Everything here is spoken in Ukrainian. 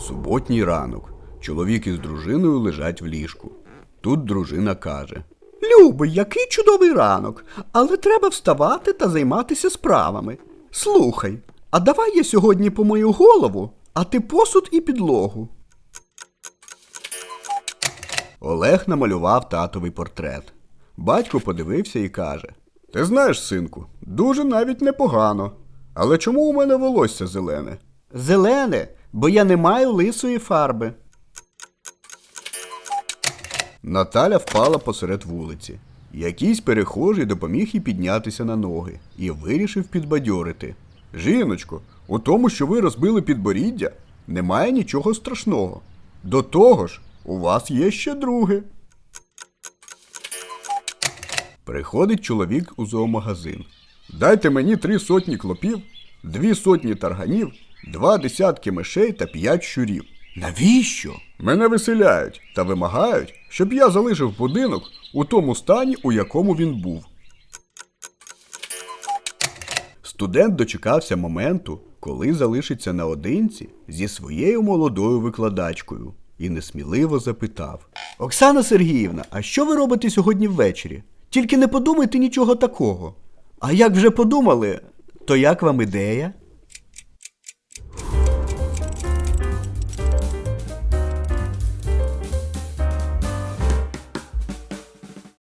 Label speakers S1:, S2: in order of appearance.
S1: Суботній ранок. Чоловік із дружиною лежать в ліжку. Тут дружина каже:
S2: Любий, який чудовий ранок, але треба вставати та займатися справами. Слухай, а давай я сьогодні помию голову, а ти посуд і підлогу.
S1: Олег намалював татовий портрет. Батько подивився і каже: Ти знаєш, синку, дуже навіть непогано. Але чому у мене волосся зелене?
S2: Зелене, бо я не маю лисої фарби.
S1: Наталя впала посеред вулиці. Якийсь перехожий допоміг їй піднятися на ноги і вирішив підбадьорити. Жіночко, у тому, що ви розбили підборіддя, немає нічого страшного. До того ж, у вас є ще друге. Приходить чоловік у зоомагазин. Дайте мені три сотні клопів, дві сотні тарганів, два десятки мишей та п'ять щурів.
S2: Навіщо?
S1: Мене виселяють та вимагають, щоб я залишив будинок у тому стані, у якому він був. Студент дочекався моменту, коли залишиться наодинці зі своєю молодою викладачкою, і несміливо запитав:
S2: Оксана Сергіївна, а що ви робите сьогодні ввечері? Тільки не подумайте нічого такого. А як вже подумали, то як вам ідея?